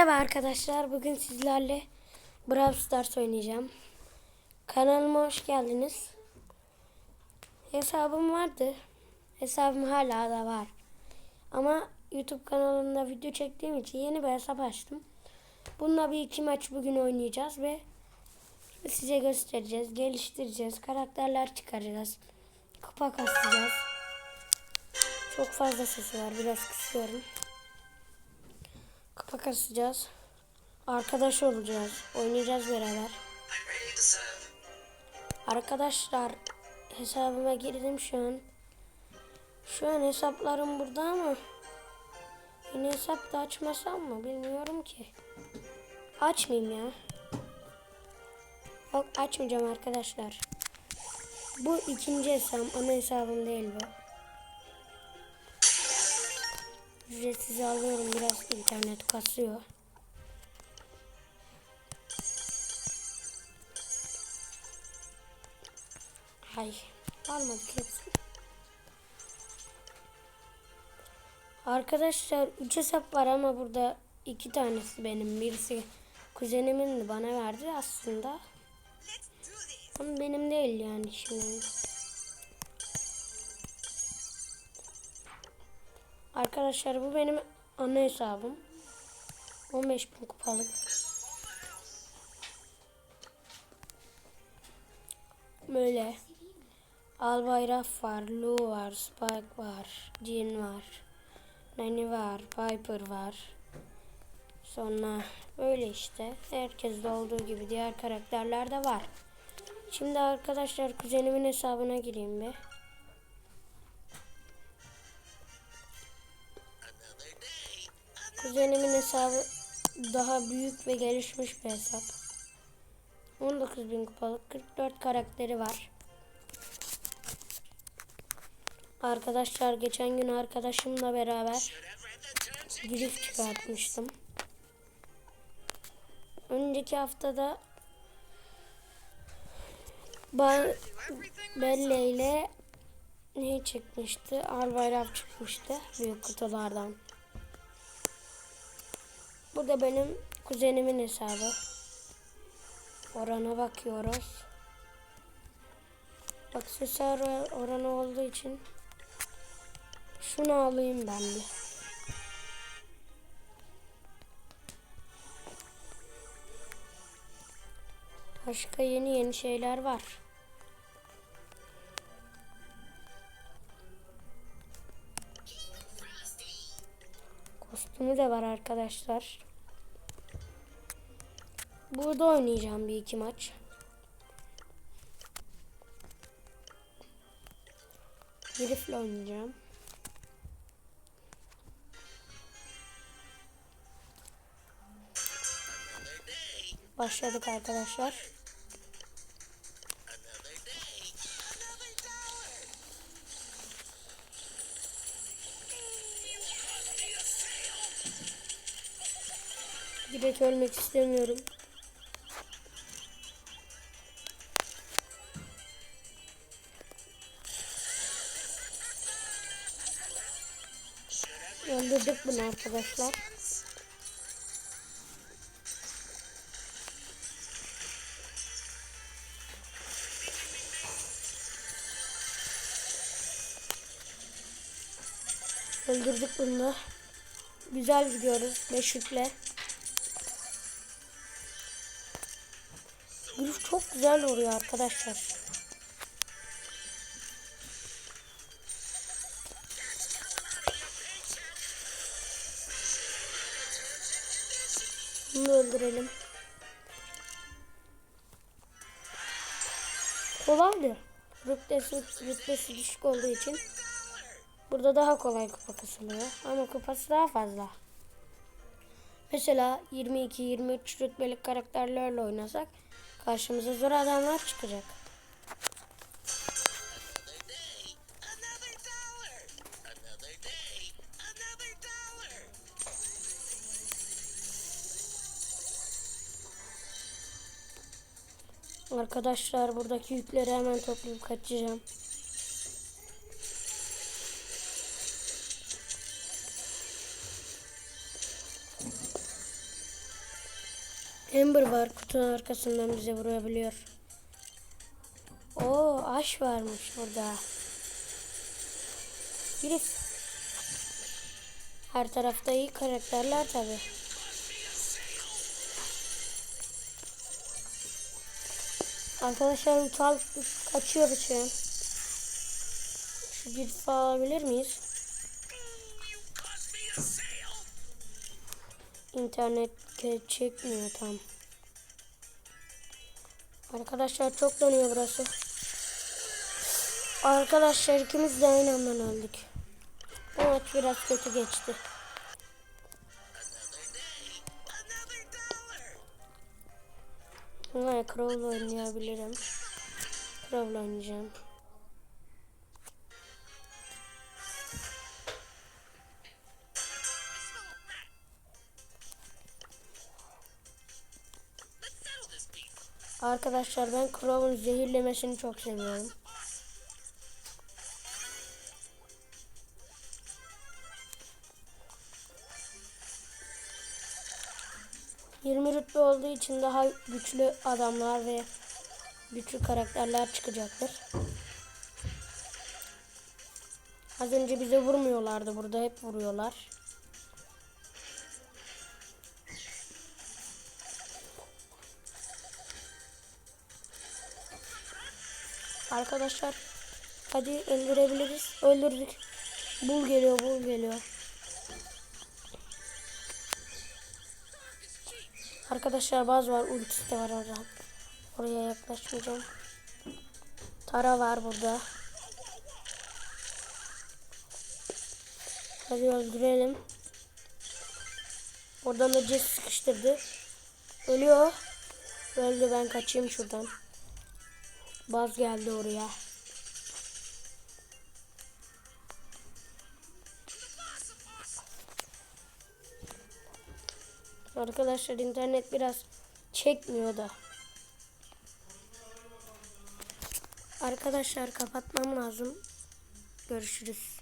Merhaba arkadaşlar. Bugün sizlerle Brawl Stars oynayacağım. Kanalıma hoş geldiniz. Hesabım vardı. Hesabım hala da var. Ama YouTube kanalında video çektiğim için yeni bir hesap açtım. Bununla bir iki maç bugün oynayacağız ve size göstereceğiz, geliştireceğiz, karakterler çıkaracağız. Kupa kasacağız. Çok fazla sesi var. Biraz kısıyorum. Kupa kasacağız. Arkadaş olacağız. Oynayacağız beraber. Arkadaşlar hesabıma girdim şu an. Şu an hesaplarım burada ama yeni hesap da açmasam mı bilmiyorum ki. Açmayayım ya. Yok açmayacağım arkadaşlar. Bu ikinci hesabım. Ana hesabım değil bu. Ücretsiz alıyorum biraz internet kasıyor. Hay almadık hepsini. Arkadaşlar 3 hesap var ama burada iki tanesi benim. Birisi kuzenimin bana verdi aslında. Ama benim değil yani şimdi. Arkadaşlar bu benim ana hesabım. 15 bin kupalık. Böyle. Albayraf var, Lu var, Spike var, Jin var, Nani var, Piper var. Sonra böyle işte. Herkeste olduğu gibi diğer karakterler de var. Şimdi arkadaşlar kuzenimin hesabına gireyim bir. Kuzenimin hesabı daha büyük ve gelişmiş bir hesap. 19.000 kupalık 44 karakteri var. Arkadaşlar geçen gün arkadaşımla beraber giriş çıkartmıştım. Önceki haftada Belle ile ne çıkmıştı? Albayrak çıkmıştı büyük kutulardan. Bu da benim kuzenimin hesabı. Orana bakıyoruz. Aksesuar oranı olduğu için şunu alayım ben de. Başka yeni yeni şeyler var. Kostümü de var arkadaşlar. Burada oynayacağım bir iki maç. Herifle oynayacağım. Başladık arkadaşlar. Direkt ölmek istemiyorum. Öldürdük bunu arkadaşlar. Öldürdük bunu. Güzel gidiyoruz. Yükle. Gülüş çok güzel oluyor arkadaşlar. Bunu öldürelim. Kolaydı. Rütbesi, rütbesi düşük olduğu için burada daha kolay kupa kasılıyor. Ama kupası daha fazla. Mesela 22-23 rütbelik karakterlerle oynasak karşımıza zor adamlar çıkacak. Arkadaşlar buradaki yükleri hemen toplayıp kaçacağım. Amber var kutunun arkasından bize vurabiliyor. Oo aş varmış burada. Birisi. Her tarafta iyi karakterler tabi. Arkadaşlar uçal kaçıyoruz şu an. Şu gidip alabilir miyiz? İnternet çekmiyor tam. Arkadaşlar çok dönüyor burası. Arkadaşlar ikimiz de aynı anda öldük. Bu maç biraz kötü geçti. Ama Crow'la oynayabilirim. Crow'la oynayacağım. Arkadaşlar ben Crow'un zehirlemesini çok seviyorum. Olduğu için daha güçlü adamlar ve güçlü karakterler çıkacaktır. Az önce bize vurmuyorlardı burada hep vuruyorlar. Arkadaşlar hadi öldürebiliriz. Öldürdük. Bul geliyor, bul geliyor. Arkadaşlar baz var, ultisi de var orada. Oraya yaklaşmayacağım. Tara var burada. Hadi öldürelim. Oradan da Jess sıkıştırdı. Ölüyor. Öldü ben kaçayım şuradan. Baz geldi oraya. Arkadaşlar internet biraz çekmiyor da. Arkadaşlar kapatmam lazım. Görüşürüz.